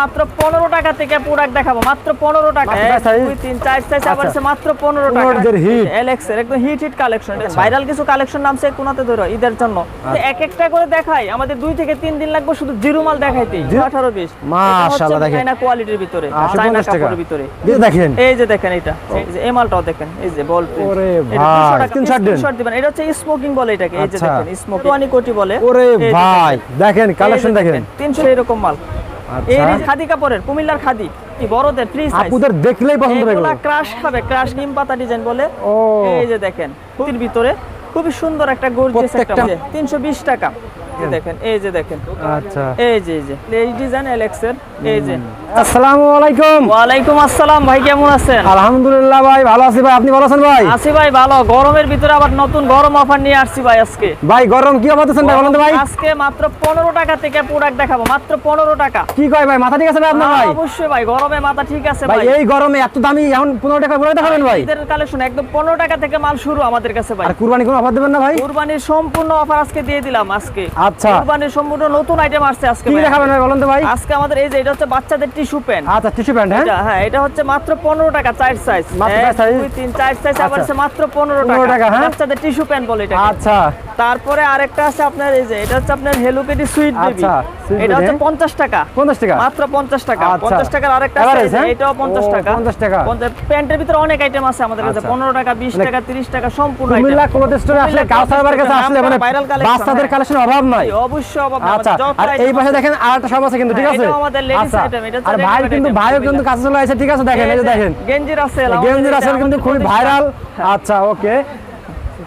মাত্র পনেরো টাকা থেকে প্রোডাক্ট দেখাবো। মাত্র পনেরো টাকা। মাত্র এক, size? দুই তিন চার সাইজ আবার আচ্ছা। মাত্র পনেরো টাকা। আচ্ছা। এলেক্স এর একদম হিট হিট কালেকশন ভাইরাল কিছু কালেকশন নামছে কোনাতে ধরো ঈদের জন্য। আচ্ছা। এক একটা করে দেখাই। আমাদের দুই থেকে তিন দিন লাগবে শুধু জিরো মাল দেখাইতে। আঠারো বিশ মাশাআল্লাহ, দেখেন। চাইনা কোয়ালিটির ভিতরে চাইনা কাপড়ের ভিতরে। দেখেন। এই যে দেখেন এটা। এই মালটাও দেখেন। এই যে বল। ওরে ভাই, 200 টাকা। screenshot দিন। screenshot দিবেন। এটা হচ্ছে স্মোকিং বলে এটাকে। এই যে। দেখেন স্মোকিং কোটি বলে ওরে ভাই দেখেন। কালেকশন দেখেন। 300 এরকম মাল। আচ্ছা। এই খাদি কাপড়ের কুমিল্লার খাদি। কি বড়দের ফ্রি সাইজ আপুদের দেখলেই পছন্দ হবে এগুলা। ক্রাশ খাবে ক্রাশ নিম পাতা ডিজাইন বলে। ও। এই যে দেখেন কুতির ভিতরে খুবই সুন্দর একটা গর্জিয়াস একটা প্রত্যেকটা- 320 টাকা। দেখেন এই যে দেখেন। আচ্ছা। এই যে এই যে। এই ডিজাইন এলেক্সের এই যে। আসসালামু আলাইকুম। ওয়ালাইকুম আসসালাম ভাই কেমন আছেন? আলহামদুলিল্লাহ ভাই ভালো আছি ভাই। আপনি ভালো আছেন ভাই? আসি ভাই ভালো। গরমের ভিতরে আবার নতুন গরম অফার নিয়ে আসছি ভাই আজকে। ভাই গরম কি অবস্থা ভাই বলেন ভাই। আজকে মাত্র পনেরো টাকা থেকে প্রোডাক্ট দেখাবো মাত্র পনেরো টাকা। কি কয় ভাই? মাথা ঠিক আছে ভাই আপনার ভাই? অবশ্যই ভাই গরমে মাথা ঠিক আছে ভাই এই গরমে এত দামি এখন পনেরো টাকা করে দেখাবেন ভাই। ঈদের কালেকশন একদম পনেরো টাকা থেকে মাল শুরু আমাদের কাছে ভাই। আর কুরবানি কোনো অফার দেবেন না ভাই? কুরবানির সম্পূর্ণ অফার আজকে দিয়ে দিলাম আজকে। আচ্ছা কুরবানির সম্পূর্ণ নতুন আইটেম আসছে আজকে কি দেখাবেন ভাই বলেন তো ভাই আজকে আমাদের এই যে এটা হচ্ছে বাচ্চাদের টিস্যু পেন আচ্ছা টিস্যু প্যান্ট হ্যাঁ হ্যাঁ এটা হচ্ছে মাত্র পনেরো টাকা চার সাইজ মাত্র? দুই তিন চার সাইজ আবার আচ্ছা। আছে মাত্র 15 টাকা, টাকা হ্যাঁ? বাচ্চাদের টিস্যু পেন বলে এটা আচ্ছা তারপরে আরেকটা আছে আপনার এই যে এটা হচ্ছে আপনার হেলো পেটি সুইট বেবি আচ্ছা, এটা হচ্ছে হ্যাঁ? পঞ্চাশ টাকা পঞ্চাশ টাকা মাত্র পঞ্চাশ টাকা আচ্ছা। পঞ্চাশ টাকার আরেকটা আছে হ্যাঁ? এটাও পঞ্চাশ ও, টাকা 50 টাকা। প্যান্টের ভিতরে অনেক আইটেম আছে আমাদের কাছে আচ্ছা। পনেরো টাকা বিশ মানে টাকা তিরিশ টাকা সম্পূর্ণ কুমিল্লা। ক্লোথ স্টোরে আসলে কাছে আসলে মানে viral collection, বাচ্চাদের হ্যাঁ। কালেকশন অভাব নাই অবশ্যই আচ্ছা আর এই পাশে দেখেন আর একটা সব আছে কিন্তু ঠিক হ্যাঁ, আছে? এটাও আমাদের আচ্ছা এটা আর ভাই কিন্তু ভাইও কিন্তু কাছে চলে আসে ঠিক আছে দেখেন এই যে দেখেন। গেঞ্জি রাসেল গেঞ্জি রাসেল কিন্তু খুবই ভাইরাল। আচ্ছা ওকে।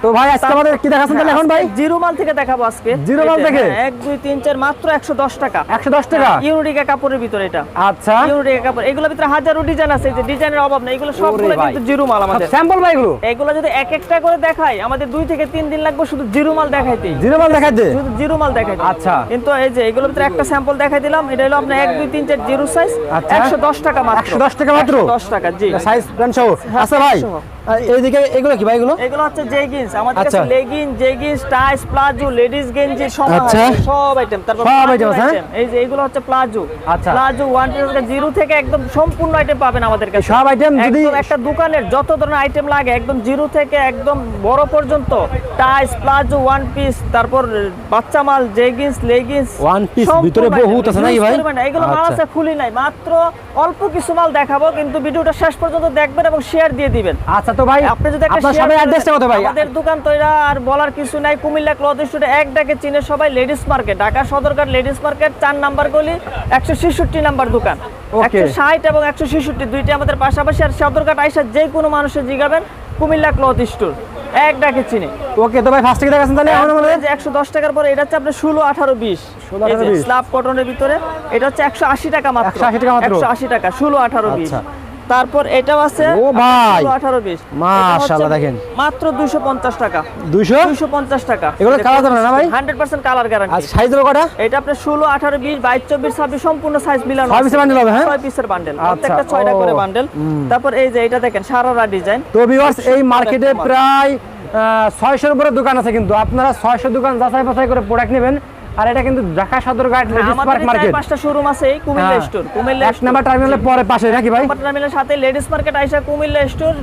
তো ভাই আজকে আমাদের কি দেখাচ্ছেন তাহলে এখন ভাই? জিরো মাল থেকে দেখাবো আজকে। জিরো মাল থেকে? হ্যাঁ, এক দুই তিন চার মাত্র একশো দশ টাকা। একশো দশ টাকা? ইউনিকা কাপড়ের ভিতরে এটা। আচ্ছা। ইউনিকা কাপড়। এগুলোর ভিতরে হাজারো ডিজাইন আছে যে ডিজাইনের অভাব নেই। এগুলো সবগুলো কিন্তু জিরো মাল আমাদের। স্যাম্পল ভাই এগুলো? এগুলো যদি এক একটা করে দেখাই আমাদের দুই থেকে তিন দিন লাগবে শুধু জিরো মাল দেখাইতে। জিরো মাল দেখাচ্ছে শুধু জিরো মাল দেখাইতে। আচ্ছা। কিন্তু এই যে এগুলোর ভিতরে একটা স্যাম্পল দেখাই দিলাম। এটা হলো আপনার এক দুই তিন চার জিরো সাইজ আচ্ছা। একশো দশ টাকা মাত্র। 110 টাকা মাত্র? দশ টাকা জি। সাইজ প্যান্ট সহ। আচ্ছা ভাই। আর এইদিকে এগুলো কি ভাই এগুলো এগুলো হচ্ছে জেগিন্স আমাদের কাছে আচ্ছা। Leggings jeggings tights palazzo ladies গেঞ্জি সব আচ্ছা। আছে, সব আইটেম তারপর সব প্লাজো আছে, হ্যাঁ? এই যে এগুলো হচ্ছে প্লাজো আচ্ছা। প্লাজো ওয়ান জিরো থেকে একদম সম্পূর্ণ আইটেম পাবেন আমাদের কাছে সব item যদি- একটা দোকানের যত ধরনের আইটেম লাগে একদম জিরো থেকে একদম বড় পর্যন্ত টাইস প্লাজো ওয়ান পিস তারপর বাচ্চা মাল জেগিন্স লেগিন্স One piece, ভিতরে বহুত আছে নাকি ভাই? এগুলো মাল। আছে খুলি নাই মাত্র অল্প কিছু মাল দেখাবো কিন্তু ভিডিওটা শেষ পর্যন্ত দেখবেন এবং শেয়ার দিয়ে দিবেন আচ্ছা তো ভাই আপনি যদি একটা সবাই করে অ্যাড্রেসটা কত ভাই? আমাদের দোকান তো এটা আর বলার কিছু নাই কুমিল্লা ক্লথ স্টোরে এক ডাকে চিনে সবাই ladies market Dhaka Sadarghat ladies market চার নাম্বার গলি একশো ছেষট্টি নাম্বার দোকান। Okay. একশো ষাট এবং একশো ছেষট্টি দুইটা আমাদের পাশাপাশি আর সদরঘাট আইসা যে কোনো মানুষের জিগাবেন কুমিল্লা ক্লথ স্টোর এক ডাকে চিনে। ওকে তো ভাই ফার্স্ট থেকে দেখাচ্ছেন তাহলে? এখন আমাদের একশো দশ টাকার পরে এটা হচ্ছে আপনার ষোলো আঠারো বিশ। 16, 18, 20 স্লাব কটনের ভিতরে এটা হচ্ছে একশো আশি টাকা মাত্র। 180 টাকা মাত্র? একশো আশি টাকা ষোলো আঠারো বিশ। আচ্ছা। তারপর এটাও আছে ও ভাই! আঠারো বিশ। মাশাআল্লাহ, দেখেন। মাত্র দুইশো পঞ্চাশ টাকা। দুইশো? দুইশো পঞ্চাশ টাকা। এগুলো colour যাবে না ভাই? হান্ড্রেড পার্সেন্ট কালার গ্যারান্টি আর সাইজ দেবো কটা? এটা আপনার ষোলো আঠারো বিশ বাইশ চব্বিশ ছাব্বিশ সম্পূর্ণ সাইজ মিলানো piece এর হবে, হ্যাঁ? ছয় পিসের বান্ডেল প্রত্যেকটা ছয়টা ও, করে বান্ডেল তারপর এই যে এটা দেখেন সারারা ডিজাইন তো ভিউয়ার্স এই মার্কেটে। প্রায় ছয়শোর উপরে দোকান আছে কিন্তু। আপনারা ছয়শো দোকান যাচাই বাছাই করে প্রোডাক্ট নেবেন। আর এটা কিন্তু ঢাকা সদরঘাট লেডিস আমাদের পার্ক মার্কেট। পাঁচটা শোরুম আছে এই কুমিল্লা স্টোর। কুমিল্লা এক নাম্বার টার্মিনালের পরে পাশে নাকি ভাই? টার্মিনালের সাথে লেডিস মার্কেট আইসা কুমিল্লা স্টোর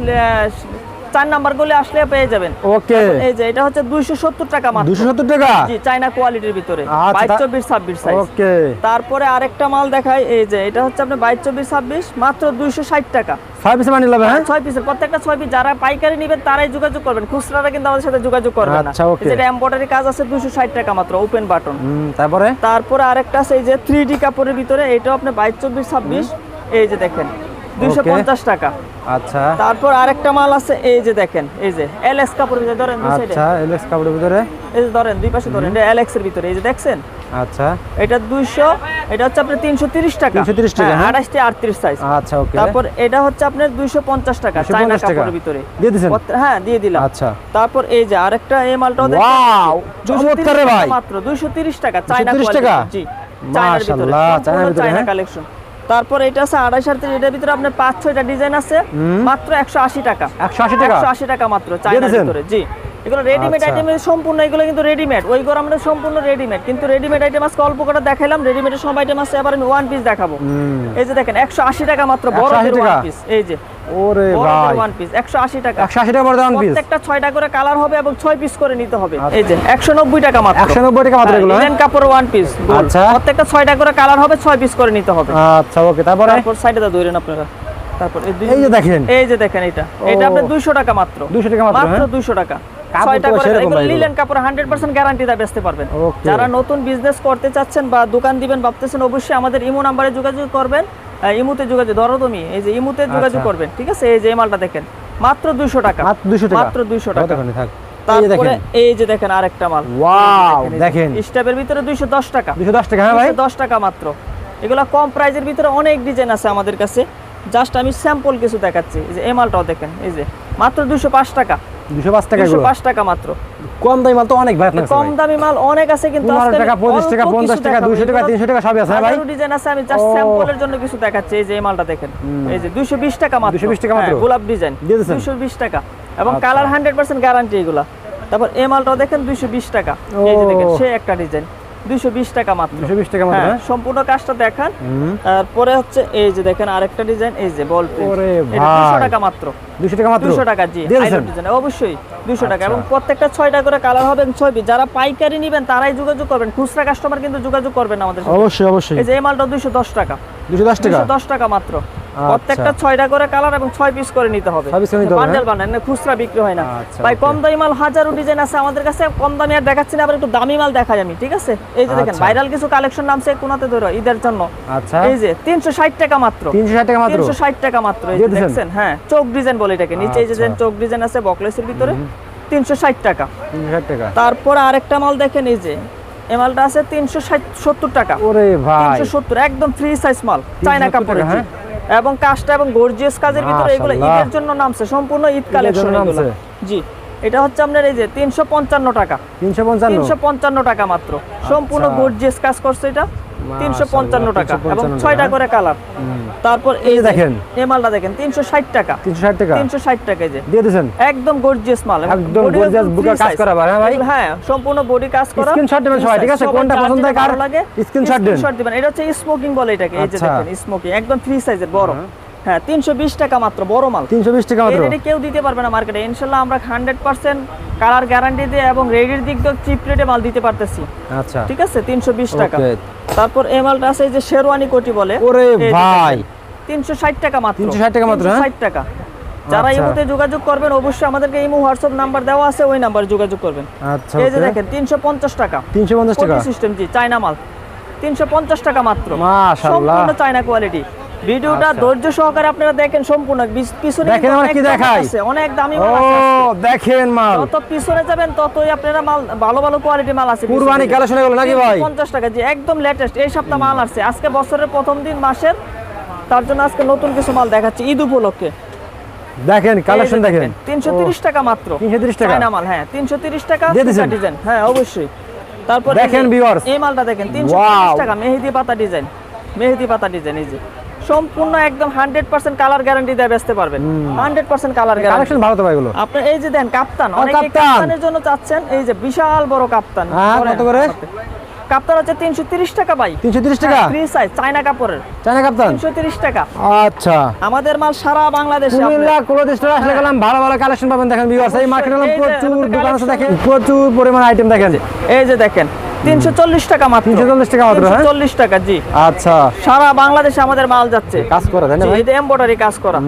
চার নাম্বার গুলি আসলে পেয়ে যাবেন। ওকে। এই যে এটা হচ্ছে দুইশো সত্তর টাকা মাত্র। দুশো সত্তর টাকা? জি কোয়ালিটির ভিতরে। আচ্ছা, বাইশ তা- চব্বিশ ছাব্বিশ সাইজ ওকে। তারপরে আরেকটা মাল দেখাই এই যে এটা হচ্ছে আপনার বাইশ চব্বিশ ছাব্বিশ মাত্র দুইশো ষাট টাকা। ছয় পিসে বানিয়ে নেবে হ্যাঁ? ছয় পিসের প্রত্যেকটা ছয় পিস যারা পাইকারি নেবেন তারাই যোগাযোগ করবেন। খুচরারা কিন্তু আমাদের সাথে যোগাযোগ করবেন না। আচ্ছা. যেটা এমব্রয়ডারি কাজ আছে দুইশো ষাট টাকা মাত্র ওপেন বাটন তারপরে? তারপরে আরেকটা আছে এই যে থ্রি ডি কাপড়ের ভিতরে এটাও আপনি বাইশ চব্বিশ ছাব্বিশ। এই যে দেখেন। দুইশো পঞ্চাশ টাকা। আচ্ছা। তারপর আরেকটা মাল আছে এই যে দেখেন এই যে এলএক্স কাপড়ের ভিতরে ধরেন দুই সাইডে আচ্ছা এলএক্স কাপড়ের ভিতরে? এই যে ধরেন দুই পাশে ধরেন এটা এলএক্স এর ভিতরে এই যে দেখছেন? আচ্ছা। এটা দুইশো এটা হচ্ছে আপনার তিনশো তিরিশ টাকা। 330 টাকা, হ্যাঁ? আঠাশটি আটত্রিশ সাইজ আচ্ছা ওকে তারপর এটা হচ্ছে আপনার দুইশো পঞ্চাশ টাকা 250 চাইনা টাকা। কাপড়ের ভিতরে। দিয়ে পত্র- হ্যাঁ দিয়ে দিলাম। আচ্ছা। তারপর এই যে আরেকটা এই মালটাও দেখেন। ওয়াও 230 চমৎকার ভাই। মাত্র 230 টাকা চায়না কোয়ালিটি জি মাশাআল্লাহ, চায়না হ্যাঁ? কালেকশন তারপর এটা আছে আড়াই সাড়ে তিন এটার ভিতরে আপনার পাঁচ ছয়টা ডিজাইন আছে। মাত্র একশো আশি টাকা। একশো আশি টাকা? একশো আশি টাকা মাত্র ভিতরে জি। এগুলো রেডিমেড আচ্ছা। সম্পূর্ণ এগুলো কিন্তু রেডিমেড ওই গরমটা সম্পূর্ণ রেডিমেড কিন্তু রেডিমেড আইটেম আজকে অল্প করে দেখাইলাম। রেডিমেডের সব আইটেম আছে এবার আমি ওয়ান পিস দেখাবো। এই যে দেখেন একশো আশি টাকা মাত্র বড় ওয়ান পিস এই যে ওরে ভাই। ওয়ান পিস একশো আশি টাকা। একশো আশি টাকা পড়ে ওয়ান পিস প্রত্যেকটা করে কালার হবে এবং ছয় পিস করে নিতে হবে। আচ্ছা। এই যে একশো নব্বই টাকা মাত্র। একশো নব্বই টাকা মাত্র এগুলো হ্যাঁ? লিনেন কাপড় ওয়ান পিস আচ্ছা। প্রত্যেকটা ছয়টা করে কালার হবে ছয় পিস করে নিতে হবে। আচ্ছা ওকে তারপরে? তারপর সাইডে দা ধরেন আপনারা। তারপর এই যে দেখেন। এই যে দেখেন এটা এটা। আপনার দুইশো টাকা মাত্র। 200 টাকা মাত্র, মাত্র হ্যাঁ? দুইশো টাকা। যারা নতুন বিজনেস করতে চাচ্ছেন বা দোকান দিবেন ভাবতেছেন অবশ্যই আমাদের ইমো নাম্বারে যোগাযোগ করবেন। ইমুতে যোগাযোগ ধরো তুমি এই যে ইমুতে যোগাযোগ আচ্ছা। করবেন ঠিক আছে? এই যে মালটা দেখেন মাত্র দুইশো টাকা। মাত্র দুশো টাকা। থাক। এই তারপরে দেখেন। এই যে দেখেন আরেকটা মাল। ওয়াও দেখেন স্টেপের ভিতরে দুইশো দশ টাকা। দুশো দশ টাকা হ্যাঁ ভাই? টাকা মাত্র। এগুলো কম প্রাইজের ভিতরে অনেক ডিজাইন আছে আমাদের কাছে। জাস্ট আমি স্যাম্পল কিছু দেখাচ্ছি। এই যে এই মালটাও দেখেন এই যে। মাত্র দুশো পাঁচ টাকা। দুশো পাঁচ টাকা দুশো পাঁচ টাকা মাত্র। কম দামি মাল তো অনেক ভাই কম দামি মাল অনেক আছে কিন্তু পনেরো আজকে আমি টাকা পঁচিশ টাকা পঞ্চাশ টাকা দুশো টাকা তিনশো টাকা সবই আছে হ্যাঁ ভাই ডিজাইন আছে আমি জাস্ট স্যাম্পলের জন্য কিছু দেখাচ্ছি এই যে এই মালটা দেখেন। এই যে দুশো বিশ টাকা মাত্র। 220 টাকা মাত্র? হ্যাঁ, গোলাপ ডিজাইন দিয়ে দুশো বিশ টাকা। এবং। কালার হান্ড্রেড পার্সেন্ট গ্যারান্টি এগুলা। তারপর এই মালটা দেখেন দুইশো বিশ টাকা। এই যে দেখেন সে একটা ডিজাইন দুইশো বিশ টাকা মাত্র। দুশো বিশ টাকা মাত্র হ্যাঁ, হ্যাঁ। সম্পূর্ণ কাজটা দেখান। হুম। তারপরে হচ্ছে এই যে দেখেন আরেকটা ডিজাইন এই যে বল ওরে ভাই। টাকা মাত্র। দুশো টাকা মাত্র? দুশো টাকা জি ডিজাইন অবশ্যই দুশো টাকা। আচ্ছা। এবং প্রত্যেকটা ছয়টা করে কালার হবে এবং ছয় যারা পাইকারি নেবেন তারাই যোগাযোগ করবেন। খুচরা কাস্টমার কিন্তু যোগাযোগ করবেন আমাদের সাথে। অবশ্যই অবশ্যই। এই যে এই মালটা দুশো দশ টাকা। দুশো দশ টাকা? দুশো দশ টাকা মাত্র। প্রত্যেকটা ছয়টা করে কালার এবং ছয় পিস করে নিতে হবে। বান্ডেল হ্যাঁ? বান্ডেল না খুচরা বিক্রি হয় না। আচ্ছা, ভাই. কম দামি মাল হাজারো ডিজাইন আছে আমাদের কাছে। কম দামি আর দেখাচ্ছি না আবার একটু দামি মাল দেখাই আমি ঠিক আছে? এই যে দেখেন আচ্ছা। ভাইরাল কিছু কালেকশন নামছে কোনাতে ধরো ঈদের জন্য। আচ্ছা। এই যে তিনশো ষাট টাকা মাত্র। তিনশো ষাট টাকা মাত্র? তিনশো ষাট টাকা মাত্র এই যে দেখছেন? হ্যাঁ চোখ ডিজাইন বলে এটাকে। নিচে এই যে আচ্ছা। চোখ ডিজাইন আছে বকলেসের ভিতরে। তিনশো ষাট টাকা। তিনশো ষাট টাকা। তারপর আরেকটা মাল দেখেন এই যে এই মালটা আছে তিনশো ষাট সত্তর টাকা। ওরে ভাই। তিনশো সত্তর একদম ফ্রি সাইজ মাল চায়না 370 কাপড়ের জি। এবং কাজটা এবং গর্জিয়াস কাজের ভিতরে এগুলো ঈদের জন্য নামছে সম্পূর্ণ ঈদ কালেকশন এগুলো। জি এটা হচ্ছে আপনার এই যে তিনশো পঞ্চান্ন টাকা। তিনশো পঞ্চান্ন টাকা মাত্র। সম্পূর্ণ আচ্ছা। গর্জিয়াস কাজ করছে এটা। তিনশো পঞ্চান্ন টাকা এবং ছয়টা হ্যাঁ? করে কালার। তারপর এই দেখেন। এই মালটা দেখেন। তিনশো ষাট টাকা। তিনশো ষাট টাকা? তিনশো ষাট টাকা যে। দিয়ে দিয়েছেন? একদম গর্জিয়াস মাল একদম গর্জিয়াস বুকে কাজ করা ভাই, হ্যাঁ ভাই? হ্যাঁ সম্পূর্ণ বডি কাজ করা। স্ক্রিনশট দিবেন সবাই, ঠিক আছে? কোনটা পছন্দ হয় কার? স্ক্রিনশট দিবেন। এটা হচ্ছে স্মোকিং বলে এটাকে এই যে আচ্ছা। দেখেন স্মোকিং একদম ফ্রি সাইজের বড়। হ্যাঁ তিনশো বিশ টাকা মাত্র বড় মাল। তিনশো বিশ টাকা মাত্র? কেউ দিতে পারবে না মার্কেটে ইনশাল্লাহ আমরা হান্ড্রেড পার্সেন্ট কালার গ্যারান্টি দিয়ে এবং রেডির দিক দিয়ে চিপ রেটে মাল দিতে পারতেছি। আচ্ছা। ঠিক আছে? তিনশো বিশ টাকা। তারপর এই মালটা আছে যে শেরওয়ানি কোটি বলে। ওরে ভাই। তিনশো ষাট টাকা মাত্র। 360 টাকা মাত্র, হ্যাঁ? ষাট টাকা। যারা আচ্ছা। ইমোতে যোগাযোগ করবেন অবশ্যই আমাদেরকে ইমো হোয়াটসঅ্যাপ নাম্বার দেওয়া আছে ওই নাম্বারে যোগাযোগ করবেন। আচ্ছা এই যে দেখেন তিনশো পঞ্চাশ টাকা। তিনশো পঞ্চাশ টাকা? সিস্টেম জি চায়না মাল। তিনশো পঞ্চাশ টাকা মাত্র। মাশাআল্লাহ। সম্পূর্ণ চায়না কোয়ালিটি ভিডিওটা আচ্ছা। ধৈর্য সহকারে আপনারা দেখেন সম্পূর্ণ। পিছনে দেখেন আমরা কি দেখাই? আছে, অনেক দামি মাল আছে। দেখেন মাল। যত পিছনে যাবেন ততই আপনারা মাল ভালো ভালো কোয়ালিটি মাল আছে কুরবানি কালেকশন এগুলো নাকি ভাই? পঞ্চাশ টাকা জি একদম লেটেস্ট এই সপ্তাহ মাল আসছে। আজকে বছরের প্রথম দিন মাসের তার জন্য আজকে নতুন কিছু মাল দেখাচ্ছি। ঈদ উপলক্ষে। দেখেন কালেকশন দেখেন। তিনশো তিরিশ টাকা মাত্র। 330 টাকা? চায়না মাল হ্যাঁ তিনশো তিরিশ টাকা ডিজাইন হ্যাঁ অবশ্যই। তারপর দেখেন viewers। এই মালটা দেখেন তিনশো Wow! টাকা মেহেদি পাতা ডিজাইন মেহেদি পাতা ডিজাইন এই যে। সম্পূর্ণ একদম হান্ড্রেড পার্সেন্ট কালার গ্যারান্টি দিয়ে বেচতে পারবেন। Hundred percent colour guarantee. Collection ভালো তো ভাই এগুলো? আপনার এই যে দেন কাপ্তান। অনেকে কাপ্তানের জন্য চাচ্ছেন এই যে বিশাল বড় কাপ্তান। হ্যাঁ, কত করে? কাপ্তান হচ্ছে তিনশো তিরিশ টাকা ভাই। তিনশো তিরিশ টাকা? ফ্রি সাইজ চায়না কাপড়ের। China kaftan? তিনশো তিরিশ টাকা। আচ্ছা। আমাদের মাল সারা বাংলাদেশে কুমিল্লা ক্লোথ স্টোর আসলে গেলাম ভালো ভালো কালেকশন পাবেন। দেখেন ভিউয়ার্স এই মার্কেটে প্রচুর দোকান আছে দেখেন প্রচুর পরিমাণ আইটেম দেখেন। এই যে দেখেন তিনশো চল্লিশ টাকা মাত্র। 340 টাকা মাত্র, হ্যাঁ? চল্লিশ টাকা জি। আচ্ছা। সারা বাংলাদেশে আমাদের মাল যাচ্ছে। কাজ করে তাই না জি, ভাই? এটা এমব্রয়ডারি কাজ করা।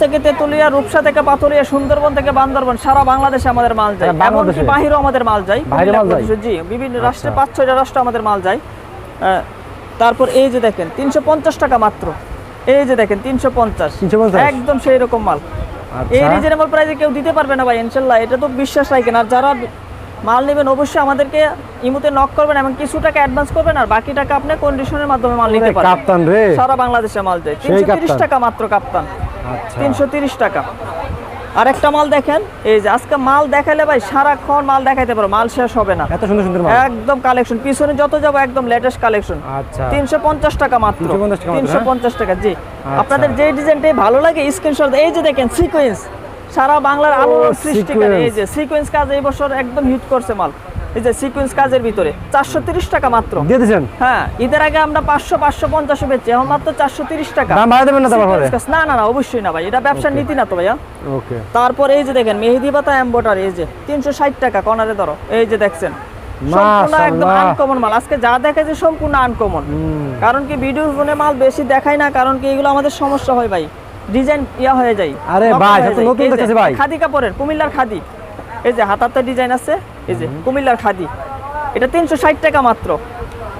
থেকে তেতুলিয়া রূপসা থেকে পাতুলিয়া সুন্দরবন থেকে বান্দরবন সারা বাংলাদেশে আমাদের মাল যায়। এমনকি বাহিরেও আমাদের মাল যায়? জি বিভিন্ন রাষ্ট্রে আচ্ছা। পাঁচ ছয়টা রাষ্ট্রে আমাদের মাল যায়। তারপর এই যে দেখেন তিনশো পঞ্চাশ টাকা মাত্র। এই যে দেখেন তিনশো পঞ্চাশ। 350? একদম সেই রকম মাল এই আচ্ছা রিজনেবল প্রাইসে কেউ দিতে পারবে না ভাই ইনশাল্লাহ। এটা তো বিশ্বাস রাখেন। আর যারা মাল নেবেন অবশ্যই আমাদেরকে ইমুতে নক করবেন এবং কিছু টাকা অ্যাডভান্স করবেন আর বাকি টাকা আপনি কন্ডিশনের মাধ্যমে মাল নিতে ওরে পারবেন। কাপ্তান রে। সারা বাংলাদেশে মাল যায় সেই তিনশো তিরিশ কাপ্তান। টাকা মাত্র কাপ্তান আচ্ছা। তিনশো তিরিশ টাকা। আর একটা মাল দেখেন এই যে আজকে মাল দেখালে ভাই সারাক্ষণ মাল দেখাইতে পারো মাল শেষ হবে না। এত সুন্দর সুন্দর মাল। একদম কালেকশন পিছনে যত যাব একদম লেটেস্ট কালেকশন আচ্ছা। তিনশো পঞ্চাশ টাকা মাত্র। 350 টাকা মাত্র, তিনশো হ্যাঁ? পঞ্চাশ টাকা জি। আচ্ছা। আপনাদের যে ডিজাইনটাই ভালো লাগে স্ক্রিনশট এই যে দেখেন সিকোয়েন্স সারা বাংলার আলোড়ন সৃষ্টিকারী এই যে সিকোয়েন্স কাজ এই বছর একদম হিট করছে মাল। এই যে সিকোয়েন্স কাজের ভিতরে চারশো তিরিশ টাকা মাত্র। দিয়ে দিচ্ছেন হ্যাঁ ঈদের আগে আমরা পাঁচশো পাঁচশো পঞ্চাশে বেচছি এখন মাত্র চারশো তিরিশ টাকা। দাম না না না না অবশ্যই না ভাই এটা ব্যবসার নীতি না তো ভাইয়া। ওকে তারপর এই যে দেখেন মেহেদি পাতা এম্বোটার এই যে তিনশো ষাট টাকা কর্নারে ধরো এই যে দেখছেন। সম্পূর্ণ একদম আনকমন মাল। আজকে যা দেখেছে সম্পূর্ণ আনকমন কারণ কি ভিডিও ফোনে মাল বেশি দেখায় না কারণ কি এগুলো আমাদের সমস্যা হয় ভাই। ডিজাইন ইয়া হয়ে যায়। আরে ভাই, হয়ে সব তো যায়। নতুন দেখতেছি ভাই। খাদি কাপড়ের কুমিল্লার খাদি। এই যে হাতাতে ডিজাইন আছে এই যে কুমিল্লার খাদি। এটা তিনশো ষাট টাকা মাত্র।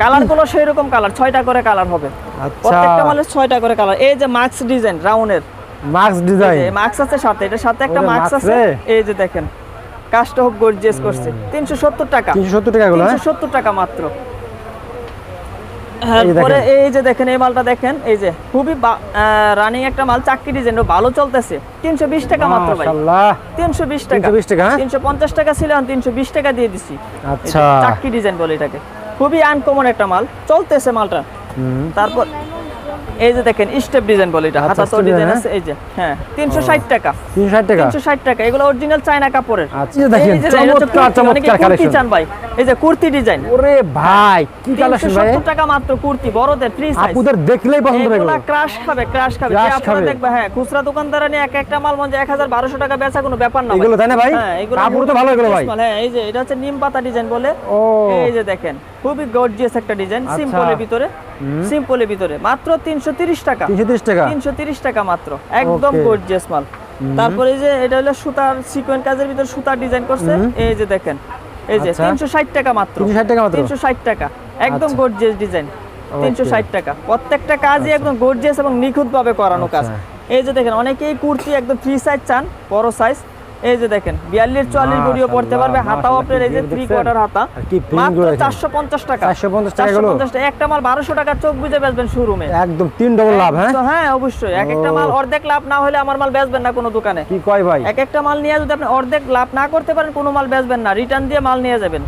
কালারগুলো সেই রকম কালার ছয়টা করে কালার হবে। আচ্ছা। প্রত্যেকটা মালের ছয়টা করে কালার। এই যে মাস্ক ডিজাইন রাউন্ডের মাস্ক ডিজাইন। এই মাস্ক আছে সাথে এটা সাথে একটা মাস্ক আছে। এই যে দেখেন খুব গর্জিয়াস করছে। তিনশো সত্তর টাকা। তিনশো সত্তর টাকা গুলো হ্যাঁ? তিনশো সত্তর টাকা মাত্র। এই যে তারপরে দেখেন। এই যে দেখেন এই মালটা দেখেন এই যে খুবই রানিং একটা মাল চাকরি ডিজাইন ভালো চলতেছে। তিনশো বিশ টাকা মাত্র ভাই। তিনশো বিশ টাকা। বিশ টাকা, হ্যাঁ? তিনশো পঞ্চাশ টাকা ছিল তিনশো বিশ টাকা দিয়ে দিছি। আচ্ছা। চাক্কি ডিজাইন বলে এটাকে। খুবই আনকমন একটা মাল চলতেছে মালটা। তারপর এই যে দেখেন স্টেপ ডিজাইন বলে এটা আচ্ছা, হাতা তো ডিজাইন আছে এই যে হ্যাঁ তিনশো ষাট টাকা। তিনশো ষাট টাকা? তিনশো ষাট টাকা এগুলো অরিজিনাল চায়না কাপড়ের। আচ্ছা দেখেন চমৎকার চমৎকার কালেকশন চান ভাই। এই যে কুর্তি ডিজাইন। ওরে ভাই কি কালেকশন ভাই? সত্তর টাকা মাত্র কুর্তি বড়দের ফ্রি সাইজ আপুদের দেখলেই পছন্দ হবে এগুলো। ক্রাশ খাবে ক্রাশ খাবে। Crush আপনারা দেখবে হ্যাঁ খুচরা দোকানদারা নিয়ে এক একটা মাল এক হাজার বারোশো টাকা বেচা কোনো ব্যাপার না এগুলো তাই না ভাই? হ্যাঁ এগুলো কাপড় তো ভালো এগুলো ভাই। হ্যাঁ এই যে এটা হচ্ছে নিম পাতা ডিজাইন বলে। এই যে দেখেন খুবই গর্জিয়াস একটা ডিজাইন আচ্ছা। সিম্পলের ভিতরে সিম্পলের ভিতরে। মাত্র তিনশো তিরিশ টাকা। তিনশো তিরিশ টাকা? তিনশো তিরিশ টাকা মাত্র। একদম গর্জিয়াস মাল। তারপরে যে এটা হলো সুতার সিকোয়েন্স কাজের ভিতরে সুতার ডিজাইন করছে। এই যে দেখেন এই যে আচ্ছা। তিনশো ষাট টাকা মাত্র। 360 টাকা মাত্র? তিনশো ষাট টাকা। একদম আচ্ছা। গর্জিয়াস ডিজাইন তিনশো ষাট টাকা। প্রত্যেকটা কাজই একদম গর্জিয়াস এবং নিখুঁত ভাবে করানো কাজ। আচ্ছা। এই যে দেখেন অনেকেই কুর্তি একদম ফ্রি সাইজ চান বড় সাইজ এই যে দেখেন বিয়াল্লিশ চুয়াল্লিশ গড়িও পড়তে পারবে হাতাও আপনার এই যে থ্রি কোয়ার্টার হাতা। মাত্র চারশো পঞ্চাশ টাকা। 450 টাকা গুলো? 450 টাকা। একটা মাল বারোশো টাকা চোখ বুঝে বেচবেন শোরুমে একদম তিন ডবল লাভ হ্যাঁ? হ্যাঁ অবশ্যই। এক একটা মাল অর্ধেক লাভ না হলে আমার মাল বেচবেন না কোনো দোকানে। কি কয় ভাই? এক একটা মাল নিয়ে যদি আপনি অর্ধেক লাভ না করতে পারেন কোনো মাল বেচবেন না। রিটার্ন দিয়ে মাল নিয়ে যাবেন।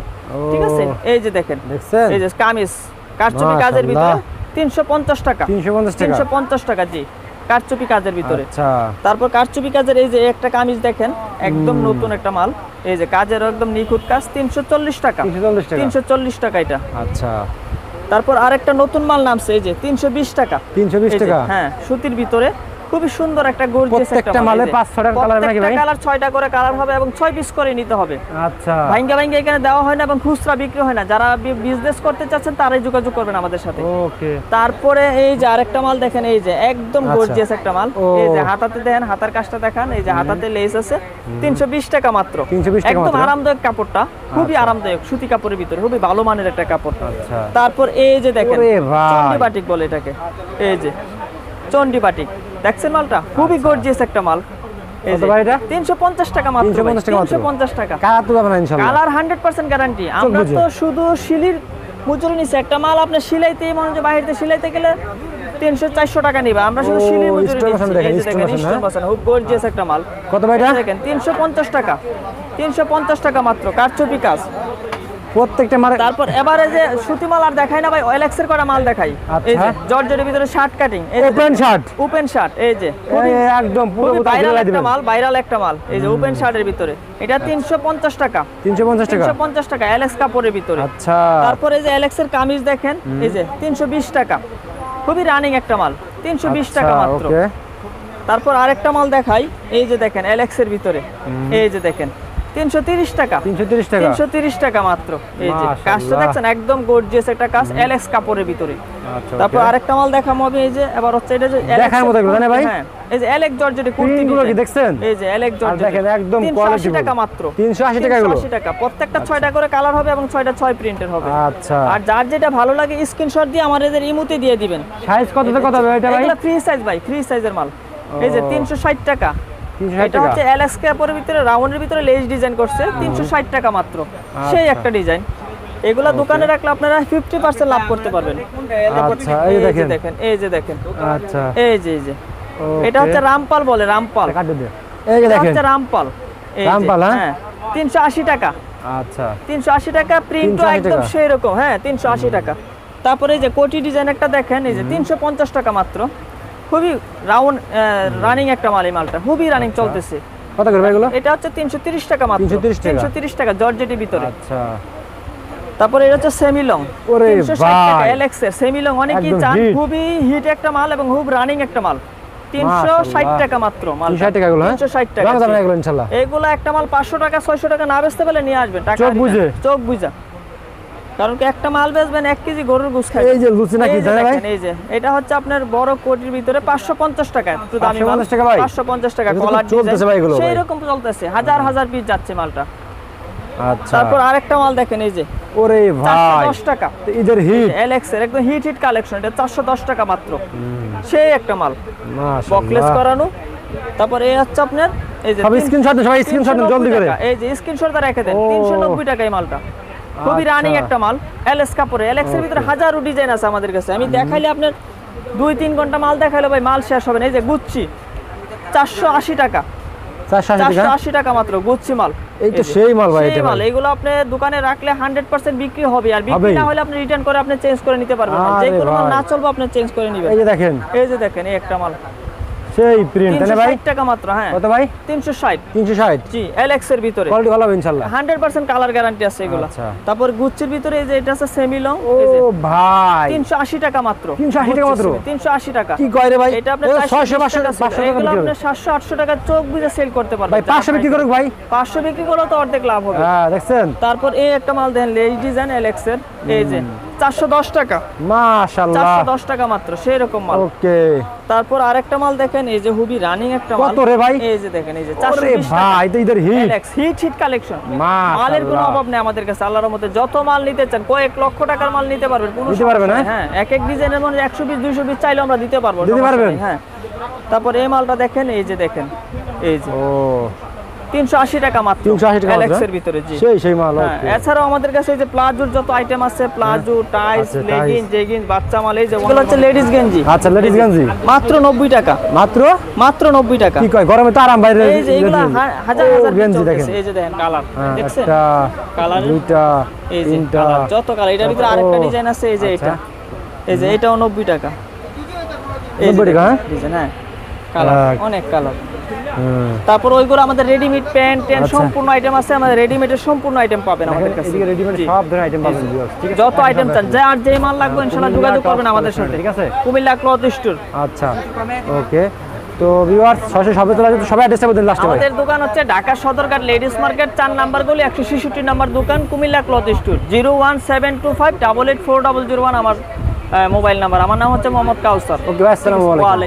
ঠিক আছে? এই যে দেখেন। দেখছেন? এই যে কামিজ। কারচুপি কাজের ভিতরে তিনশো পঞ্চাশ টাকা। তিনশো পঞ্চাশ টাকা। তিনশো পঞ্চাশ টাকা জি। কারচুপি কাজের ভিতরে। আচ্ছা। তারপর কারচুপি কাজের এই যে একটা কামিজ দেখেন একদম নতুন একটা মাল। এই যে কাজের একদম নিখুঁত কাজ তিনশো চল্লিশ টাকা। তিনশো চল্লিশ টাকা। এটা। আচ্ছা। তারপর আরেকটা নতুন মাল নামছে এই যে তিনশো বিশ টাকা। তিনশো বিশ টাকা? হ্যাঁ সুতির ভিতরে। খুবই সুন্দর একটা গর্জিয়াস একটা প্রত্যেকটা মালে এই যে। পাঁচ ছয়টা নাকি ভাই? কালার ছয়টা করে কালার হবে এবং ছয় পিস করে নিতে হবে। আচ্ছা। ভাঙ্গা ভাঙ্গা এখানে দেওয়া হয় না এবং খুচরা বিক্রি হয় না। যারা বিজনেস করতে চাচ্ছেন তারাই যোগাযোগ করবেন আমাদের সাথে। ওকে। তারপরে এই যে আরেকটা মাল দেখেন এই যে একদম আচ্ছা। গর্জিয়াস একটা মাল। এই যে হাতাতে দেখেন হাতার কাজটা দেখান এই যে হাতাতে লেস আছে। তিনশো বিশ টাকা মাত্র। 320 টাকা একদম আরামদায়ক কাপড়টা। খুবই আরামদায়ক সুতি কাপড়ের ভিতরে। খুবই ভালো মানের একটা কাপড়। আচ্ছা। তারপর এই যে দেখেন। চন্ডি বাটিক বলে এটাকে। এই যে চন্ডি বাটিক। দেখছেন মালটা? খুবই গর্জিয়াস একটা মাল। এই কত যে ভাই এটা? 350 টাকা মাত্র 350 টাকা মাত্র? 350 টাকা। কালার তো যাবে না ইনশাল্লাহ। কালার 100% গ্যারান্টি আমরা তো শুধু শিলির মজুরি নিছি। একটা মাল আপনি সিলাইতে মনে হচ্ছে বাইরেতে সিলাইতে গেলে 300 400 টাকা নিবা। আমরা শুধু শিলির মজুরি হ্যাঁ? খুব গর্জিয়াস একটা মাল। কত ভাই দেখেন 350 টাকা। 350 টাকা মাত্র। কারচুপি কাজ। প্রত্যেকটা মারে তারপর এবারে যে সুতি মাল আর দেখাই না ভাই ওয়েলেক্সের করা মাল দেখাই। এই যে আচ্ছা। জর্জের ভিতরে shirt cutting open shirt open shirt এই যে। একদম পুরো ভাইরাল একটা মাল ভাইরাল একটা মাল। এই যে ওপেন শার্টের ভিতরে। এটা তিনশো পঞ্চাশ টাকা। তিনশো পঞ্চাশ টাকা? তিনশো পঞ্চাশ টাকা অ্যালেক্স কাপড়ের ভিতরে। আচ্ছা। তারপরে এই যে অ্যালেক্সের কামিজ দেখেন এই যে তিনশো বিশ টাকা। খুবই রানিং একটা মাল তিনশো বিশ টাকা আচ্ছা, মাত্র। তারপর আরেকটা মাল দেখাই এই যে দেখেন অ্যালেক্সের ভিতরে। এই যে দেখেন। তিনশো তিরিশ টাকা। তিনশো তিরিশ টাকা? তিনশো তিরিশ টাকা মাত্র। এই যে কাজটা দেখছেন? একদম গর্জিয়াস একটা কাজ অ্যালেক্স কাপড়ের ভিতরে আচ্ছা তারপর আরেকটা মাল দেখাম হবে এই যে এবার হচ্ছে এটা যে দেখার মতো এগুলো, ভাই? হ্যাঁ এই যে অ্যালেক্স জর্জেটের কুর্তি গুলো কি দেখছেন? এই যে আর জর্জেট দেখেন একদম কোয়ালিটি টাকা মাত্র। 380 টাকা এগুলো? 380 টাকা। প্রত্যেকটা ছয়টা করে কালার হবে এবং ছয়টা ছয় প্রিন্টের হবে। আচ্ছা। আর যার যেটা ভালো লাগে স্ক্রিনশট দিয়ে আমাদের ইমুতে দিয়ে দিবেন। সাইজ কত কত হবে এটা ভাই? এগুলো ফ্রি সাইজ ভাই ফ্রি সাইজের মাল। এই যে ও। 360 টাকা। 360 এটা হচ্ছে অ্যালেক্স কাপড়ের ভিতরে রাউন্ডের ভিতরে লেস ডিজাইন করছে 360 টাকা মাত্র। সেই একটা ডিজাইন এগুলা দোকানে রাখলে আপনারা 50% লাভ করতে পারবেন। আচ্ছা, এই যে এই যে দেখেন। দেখেন এই যে দেখেন। আচ্ছা। এই যে এই যে। এটা হচ্ছে রামপাল বলে রামপাল। এই যে দেখেন। রামপাল। রামপাল, হ্যাঁ? হ্যাঁ টাকা। আচ্ছা। টাকা প্রিন্টও 380 একদম সেই রকম হ্যাঁ টাকা। তারপরে এই যে কোটি ডিজাইন একটা দেখেন এই যে তিনশো পঞ্চাশ টাকা মাত্র। খুবই রাউন্ড রানিং একটা মাল এই মালটা। খুবই রানিং আচ্ছা। চলতেছে। কত করে ভাই এগুলো এটা হচ্ছে তিনশো তিরিশ টাকা মাত্র। 330 টাকা। তিনশো তিরিশ টাকা জর্জেটের ভিতরে। আচ্ছা। তারপরে এটা হচ্ছে সেমিলং ওরে ভাই। এলএক্স এর। সেমিলং অনেকেই একদম চান খুবই হিট একটা মাল এবং খুব রানিং একটা মাল। তিনশো ষাট মাশাআল্লাহ। টাকা মাত্র মাল 360 টাকা এগুলো হ্যাঁ? টাকা। যাবে না জি। এগুলো একটা মাল পাঁচশো টাকা ছয়শো টাকা না বেচতে পারলে নিয়ে আসবেন। টাকা চোখ বুঝে? চোখ বুঝা। কারণ কি একটা মাল বেচবেন এক কেজি গরুর গুছ খাই এই যে লুচি নাকি জানেন ভাই? এই যে এটা হচ্ছে আপনার বড় কোটির ভিতরে পাঁচশো পঞ্চাশ টাকা একটু দামি 550 টাকা ভাই? পাঁচশো পঞ্চাশ টাকা এটা তো কলার চলতেছে ভাই এগুলো সেই রকম চলতেছে হাজার হাজার পিস যাচ্ছে মালটা। আচ্ছা। তারপর আরেকটা মাল দেখেন এই যে। ওরে ভাই দশ টাকা। ঈদের হিট এলএক্স এর একদম হিট হিট কালেকশন এটা চারশো দশ টাকা মাত্র। সেই একটা মাল। বকলেস করানো। তারপর এই হচ্ছে আপনার এই যে সব স্ক্রিনশট সবাই স্ক্রিনশট জলদি করে। এই যে স্ক্রিনশটটা রেখে দেন ও। তিনশো নব্বই টাকা এই মালটা। খুবই আচ্ছা। রানিং একটা মাল এলএস কাপড়ে এলএক্স এর ভিতরে হাজারো ডিজাইন আছে আমাদের কাছে। আমি দেখাইলে আপনার দুই তিন ঘণ্টা মাল দেখাইলে ভাই মাল শেষ হবে না। এই যে গুচ্ছি চারশো আশি টাকা। চারশো আশি টাকা? মাত্র গুচ্ছি মাল। এই তো সেই মাল ভাই সেই মাল। এগুলো আপনি দোকানে রাখলে হান্ড্রেড পার্সেন্ট বিক্রি হবে। আর বিক্রি না হলে আপনি রিটার্ন করে আপনি চেঞ্জ করে নিতে পারবেন। যে কোনো মাল না চলবে আপনি চেঞ্জ করে নিবেন। এই যে দেখেন। এই যে দেখেন এই একটা মাল। সেই প্রিন্ট না ভাই? টাকা মাত্র হ্যাঁ। কত ভাই? তিনশো ষাট। তিনশো ষাট? জি এলএক্স এর ভিতরে। কোয়ালিটি ভালো হান্ড্রেড পার্সেন্ট কালার গ্যারান্টি আছে এগুলো। আচ্ছা। তারপর গুচ্ছির ভিতরে এই যে এটা আছে সেমি লং ও ভাই। তিনশো আশি টাকা মাত্র। 380 টাকা মাত্র? তিনশো আশি টাকা। কি কয় রে ভাই? এটা ছয়শো পাঁচশো পাঁচশো টাকা এগুলো। আপনার সাতশো আটশো টাকা চোখ বুঝে সেল করতে পারবেন। ভাই পাঁচশো বিক্রি করুক ভাই। পাঁচশো বিক্রি করলেও তো অর্ধেক লাভ হবে। হ্যাঁ দেখছেন? তারপর এই একটা মাল দেন লেজ ডিজাইন এলএক্স এর এই যে। চারশো দশ টাকা। মাশাল্লাহ চারশো দশ টাকা মাত্র সেই রকম মাল। ওকে। তারপর আরেকটা মাল দেখেন এই যে হুবি রানিং একটা মাল। কত রে ভাই? এই যে দেখেন এই যে চারশো ওরে ভাই তো ঈদের হিট হিট হিট কালেকশন মাশাআল্লাহ। মালের কোনো অভাব নেই আমাদের কাছে আল্লাহর মধ্যে যত মাল নিতে চান কয়েক লক্ষ টাকার মাল নিতে পারবেন কোনো দিতে পারবেন, হ্যাঁ? হ্যাঁ এক এক ডিজাইনের মধ্যে একশো পিস দুইশো পিস চাইলে আমরা দিতে পারব দিতে পারবেন? হ্যাঁ। তারপর এই মালটা দেখেন এই যে দেখেন এই যে। ও। তিনশো আশি টাকা মাত্র। 380 টাকা? এলএক্স এর ভিতরে জি। সেই সেই মাল হ্যাঁ এছাড়াও আমাদের কাছে এই যে প্লাজোর যত আইটেম আছে প্লাজো টাইস আচ্ছা, লেগিং টাইস। জেগিং বাচ্চা মাল এই যে এগুলো হচ্ছে লেডিস গেঞ্জি। আচ্ছা লেডিস গঞ্জি। মাত্র নব্বই টাকা। মাত্র? মাত্র নব্বই টাকা। কি কয় গরমে তো আরাম বাইরে এই যে এগুলো হাজার হাজার গেঞ্জি দেখেন। এই যে দেখেন কালার হ্যাঁ, দেখছেন? কালারের- দুইটা এই যে কালার যত কালার এটার ভিতরে আরেকটা ডিজাইন আছে এই যে আচ্ছা। এটা। এই যে এটাও নব্বই টাকা। 90 টাকা, হ্যাঁ? ডিজাইন হ্যাঁ। কালার অনেক কালার। তারপর ওইগুলো আমাদের রেডিমেড প্যান্ট ট্যান্ট আচ্ছা। সম্পূর্ণ আইটেম আছে আমাদের রেডিমেডের সম্পূর্ণ আইটেম পাবেন আমাদের কাছে। এদিকে রেডিমেড সব ধরনের আইটেম পাবেন ঠিক আছে? যত আইটেম চান যে আর যে মাল লাগবে ইনশাআল্লাহ যোগাযোগ করবেন আমাদের সাথে। ঠিক আছে? কুমিল্লা ক্লথ স্টোর আচ্ছা ওকে। তো ভিউয়ার্স ছয়শো সবে তোলা সবাই অ্যাড্রেসটা বলতেন লাস্টে আমাদের দোকান হচ্ছে ঢাকা সদরঘাট লেডিস মার্কেট চার নাম্বার গলি একশো ছেষট্টি নাম্বার দোকান Comilla cloth store zero one seven two five double eight four double zero one আমার মোবাইল নাম্বার আমার নাম হচ্ছে মোহাম্মদ কাউসার। ওকে ভাই আসসালামু আলাইকুম।